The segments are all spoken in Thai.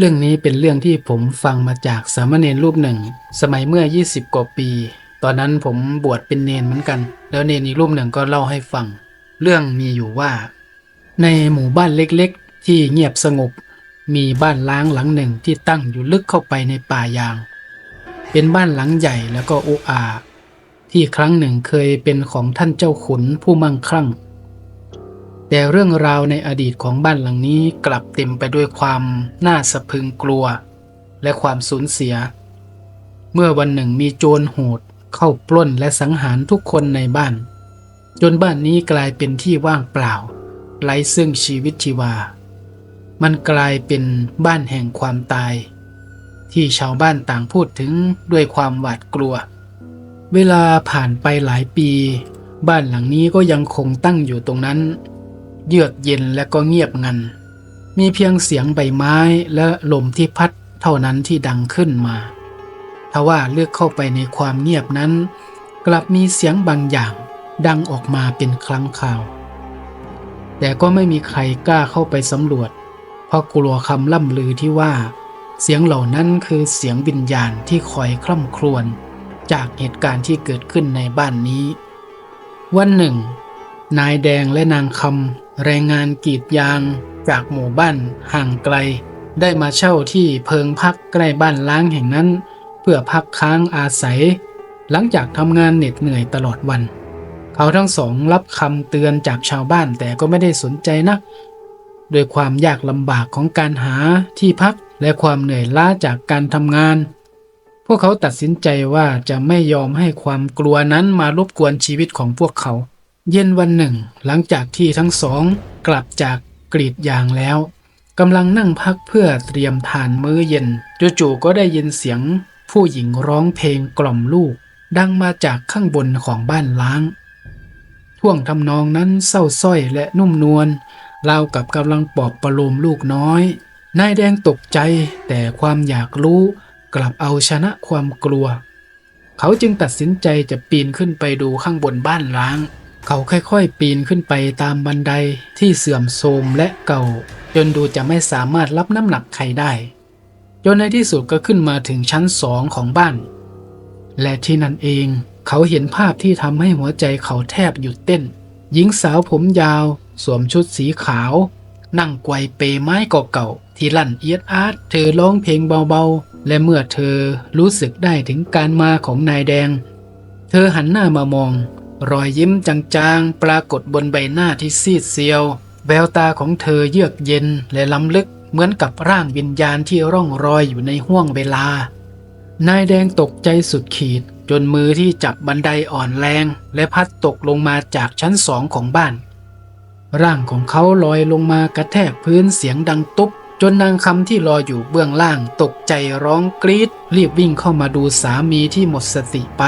เรื่องนี้เป็นเรื่องที่ผมฟังมาจากสามเณรรูปหนึ่ง สมัยเมื่อ 20 กว่าปี ตอนนั้นผมบวชเป็นเนนเหมือนกัน แล้วเนนอีกรูปหนึ่งก็เล่าให้ฟัง เรื่องมีอยู่ว่า ในหมู่บ้านเล็กๆ ที่เงียบสงบ มีบ้านล้างหลังหนึ่งที่ตั้งอยู่ลึกเข้าไปในป่ายาง เป็นบ้านหลังใหญ่แล้วก็อุอา ที่ครั้งหนึ่งเคยเป็นของท่านเจ้าขุนผู้มั่งคั่ง แต่เรื่องราวในอดีตของบ้านหลังนี้กลับเต็มไปด้วยความน่าสะพรึงกลัว และความสูญเสีย เมื่อวันหนึ่งมีโจรโหดเข้าปล้นและสังหารทุกคนในบ้าน จนบ้านนี้กลายเป็นที่ว่างเปล่า ไร้ซึ่งชีวิตชีวา มันกลายเป็นบ้านแห่งความตาย ที่ชาวบ้านต่างพูดถึงด้วยความหวาดกลัว เวลาผ่านไปหลายปี บ้านหลังนี้ก็ยังคงตั้งอยู่ตรงนั้น เยือกเย็นและก็เงียบงัน มีเพียงเสียงใบไม้และลมที่พัดเท่านั้นที่ดังขึ้นมาทว่าเลือกเข้าไปในความเงียบนั้น กลับมีเสียงบางอย่างดังออกมาเป็นครั้งคราว แต่ก็ไม่มีใครกล้าเข้าไปสำรวจ เพราะกลัวคำล่ำลือที่ว่า เสียงเหล่านั้นคือเสียงวิญญาณที่คอยคร่ำครวญจากเหตุการณ์ที่เกิดขึ้นในบ้านนี้ วันหนึ่ง นายแดงและนางคำ แรงงานกรีดยางจากหมู่บ้านห่างไกล ได้มาเช่าที่เพิงพักใกล้บ้านล้างแห่งนั้น เพื่อพักค้างอาศัย หลังจากทำงานเหน็ดเหนื่อยตลอดวัน เขาทั้งสองรับคำเตือนจากชาวบ้านแต่ก็ไม่ได้สนใจนักโดวยความยากลำบากของการหาที่พักและความเหนื่อยล้าจากการทำงาน พวกเขาตัดสินใจว่าจะไม่ยอมให้ความกลัวนั้นมารบกวนชีวิตของพวกเขา เย็นวันหนึ่ง หลังจากที่ทั้งสองกลับจากกรีดยางแล้วกำลังนั่งพักเพื่อเตรียมทานมื้อเย็นจู่ๆก็ได้ยินเสียง ผู้หญิงร้องเพลงกล่อมลูก ดังมาจากข้างบนของบ้านล้าง ท่วงทำนองนั้นเศร้าส้อยและนุ่มนวลราวกับกำลังปลอบประโลมลูกน้อยนายแดงตกใจแต่ความอยากรู้กลับเอาชนะความกลัว เขาจึงตัดสินใจจะปีนขึ้นไปดูข้างบนบ้านร้าง เขาค่อยๆ ปีนขึ้นไปตามบันไดที่เสื่อมโทรมและเก่า จนดูจะไม่สามารถรับน้ำหนักใครได้ จนในที่สุดก็ขึ้นมาถึงชั้นสองของบ้าน และที่นั่นเองเขาเห็นภาพที่ทำให้หัวใจเขาแทบหยุดเต้น หญิงสาวผมยาว สวมชุดสีขาว นั่งไกวเปไม้เก่าๆที่ลั่นเอียดอาร์ตเธอร้องเพลงเบาๆ และเมื่อเธอรู้สึกได้ถึงการมาของนายแดง เธอหันหน้ามามอง รอยยิ้มจางๆ ปรากฏบนใบหน้าที่ซีดเซียว แววตาของเธอเยือกเย็นและล้ำลึกเหมือนกับร่างวิญญาณที่ร่องรอยอยู่ในห้วงเวลา นายแดงตกใจสุดขีด จนมือที่จับบันไดอ่อนแรง และพัดตกลงมาจากชั้นสองของบ้าน ร่างของเขาลอยลงมากระแทกพื้นเสียงดังตุ๊บจนนางคำที่รออยู่เบื้องล่างตกใจร้องกรีด รีบวิ่งเข้ามาดูสามีที่หมดสติไป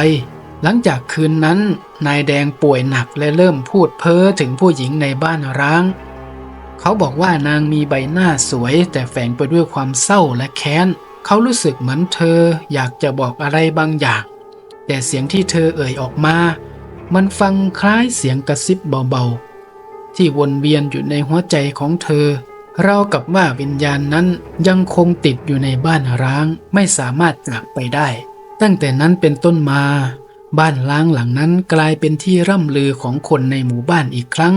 หลังจากคืนนั้น นายแดงป่วยหนักและเริ่มพูดเพ้อถึงผู้หญิงในบ้านร้าง เขาบอกว่านางมีใบหน้าสวย แต่แฝงไปด้วยความเศร้าและแค้น เขารู้สึกเหมือนเธออยากจะบอกอะไรบางอย่าง แต่เสียงที่เธอเอ่ยออกมา มันฟังคล้ายเสียงกระซิบเบาๆ ที่วนเวียนอยู่ในหัวใจของเธอเรากับว่าวิญญาณนั้นยังคงติดอยู่ในบ้านร้างไม่สามารถจากไปได้ ตั้งแต่นั้นเป็นต้นมา บ้านล้างหลังนั้นกลายเป็นที่ร่ำลือของคนในหมู่บ้านอีกครั้ง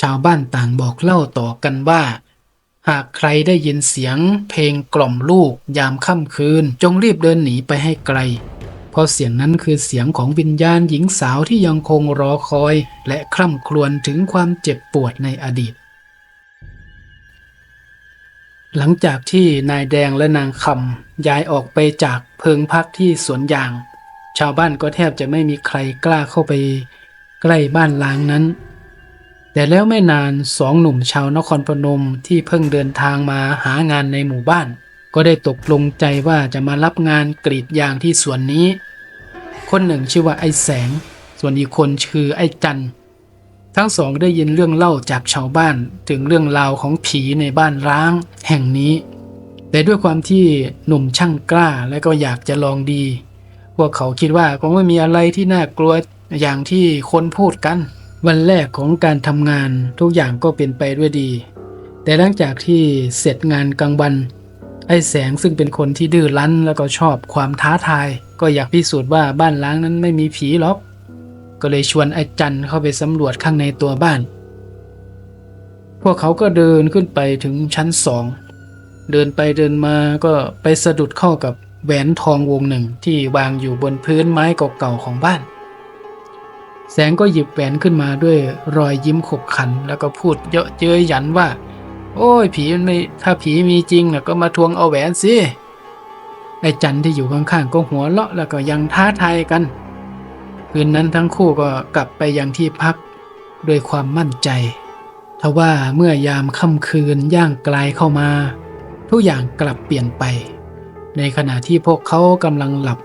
ชาวบ้านต่างบอกเล่าต่อกันว่า หากใครได้ยินเสียง เพลงกล่อมลูก ยามค่ำคืน จงรีบเดินหนีไปให้ไกล เพราะเสียงนั้นคือเสียงของวิญญาณหญิงสาวที่ยังคงรอคอย และคร่ำครวญถึงความเจ็บปวดในอดีต หลังจากที่นายแดงและนางคำย้ายออกไปจากเพิงพักที่สวนยาง ชาวบ้านก็แทบจะไม่มีใครกล้าเข้าไปใกล้บ้านล้างนั้น แต่แล้วไม่นานสองหนุ่มชาวนครพนมที่เพิ่งเดินทางมาหางานในหมู่บ้าน ก็ได้ตกลงใจว่าจะมารับงานกรีดยางที่สวนนี้ คนหนึ่งชื่อว่าไอ้แสง ส่วนอีกคนชื่อไอ้จันทั้งสองได้ยินเรื่องเล่าจากชาวบ้านถึงเรื่องราวของผีในบ้านร้างแห่งนี้ แต่ด้วยความที่หนุ่มช่างกล้าและก็อยากจะลองดี วกเขาคิดว่าคงไม่มีอะไรที่น่ากลัวอย่างที่คนพูดกัน วันแรกของการทำงานทุกอย่างก็เป็นไปด้วยดี แต่หลังจากที่เสร็จงานกลางวัน ไอ้แสงซึ่งเป็นคนที่ดื้อรั้นแล้วก็ชอบความท้าทาย ก็อยากพิสูจน์ว่าบ้านล้างนั้นไม่มีผีหรอก ก็เลยชวนไอ้จันเข้าไปสำรวจข้างในตัวบ้าน พวกเขาก็เดินขึ้นไปถึงชั้นสองเดินไปเดินมาก็ไปสะดุดเข้ากับ แหวนทองวงหนึ่งที่วางอยู่บนพื้นไม้เก่าๆของบ้าน แสงก็หยิบแหวนขึ้นมาด้วยรอยยิ้มขบขัน แล้วก็พูดเยาะเย้ยหยันว่า โอ้ยผีมันไม่ถ้าผีมีจริงน่ะก็มาทวงเอาแหวนสิไอ้จันที่อยู่ข้างๆก็หัวเราะแล้วก็ยังท้าทายกัน คืนนั้นทั้งคู่ก็กลับไปยังที่พักด้วยความมั่นใจทว่าเมื่อยามค่ำคืนย่างไกลเข้ามา ทุกอย่างกลับเปลี่ยนไป ในขณะที่พวกเขากำลังหลับ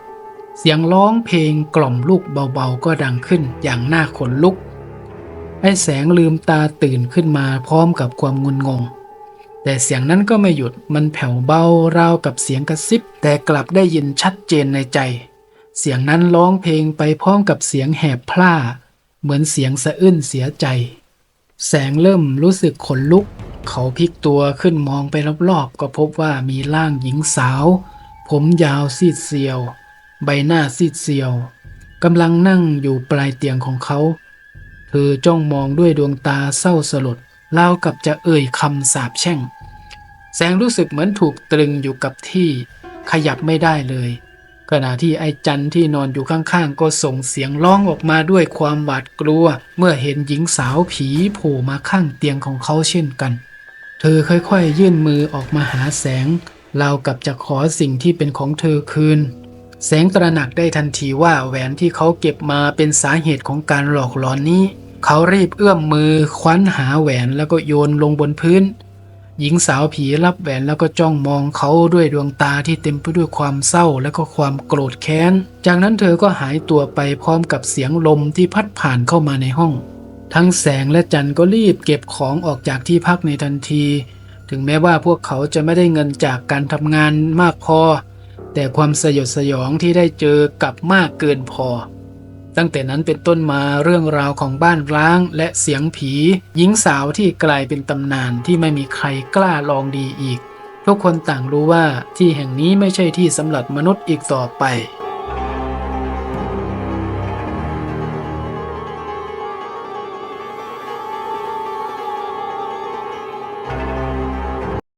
เสียงร้องเพลงกล่อมลูกเบาๆก็ดังขึ้นอย่างน่าขนลุก ไอ้แสงลืมตาตื่นขึ้นมาพร้อมกับความงุนงง แต่เสียงนั้นก็ไม่หยุดมันแผ่วเบาราวกับเสียงกระซิบ แต่กลับได้ยินชัดเจนในใจ เสียงนั้นร้องเพลงไปพร้อมกับเสียงแหบพร่า เหมือนเสียงสะอื้นเสียใจ แสงเริ่มรู้สึกขนลุก เขาพลิกตัวขึ้นมองไปรอบๆก็พบว่ามีร่างหญิงสาว ผมยาวซีดเซียว ใบหน้าซีดเซียวกำลังนั่งอยู่ปลายเตียงของเขา เธอจ้องมองด้วยดวงตาเศร้าสลดราวกับจะเอ่ยคำสาปแช่ง แสงรู้สึกเหมือนถูกตรึงอยู่กับที่ขยับไม่ได้เลย ขณะที่ไอ้จันที่นอนอยู่ข้างๆ ก็ส่งเสียงร้องออกมาด้วยความหวาดกลัว เมื่อเห็นหญิงสาวผีโผล่มาข้างเตียงของเขาเช่นกัน เธอค่อยๆ ยื่นมือออกมาหาแสง เรากับจะขอสิ่งที่เป็นของเธอคืน แสงตระหนักได้ทันทีว่าแหวนที่เขาเก็บมาเป็นสาเหตุของการหลอกหลอนนี้ เขารีบเอื้อมมือคว้านหาแหวนแล้วก็โยนลงบนพื้น หญิงสาวผีรับแหวนแล้วก็จ้องมองเขาด้วยดวงตาที่เต็มไปด้วยความเศร้าและก็ความโกรธแค้น จากนั้นเธอก็หายตัวไปพร้อมกับเสียงลมที่พัดผ่านเข้ามาในห้อง ทั้งแสงและจันก็รีบเก็บของออกจากที่พักในทันที ถึงแม้ว่าพวกเขาจะไม่ได้เงินจากการทำงานมากพอ แต่ความสยดสยองที่ได้เจอกลับมากเกินพอ ตั้งแต่นั้นเป็นต้นมาเรื่องราวของบ้านร้างและเสียงผี หญิงสาวที่กลายเป็นตำนานที่ไม่มีใครกล้าลองดีอีก ทุกคนต่างรู้ว่าที่แห่งนี้ไม่ใช่ที่สำหรับมนุษย์อีกต่อไป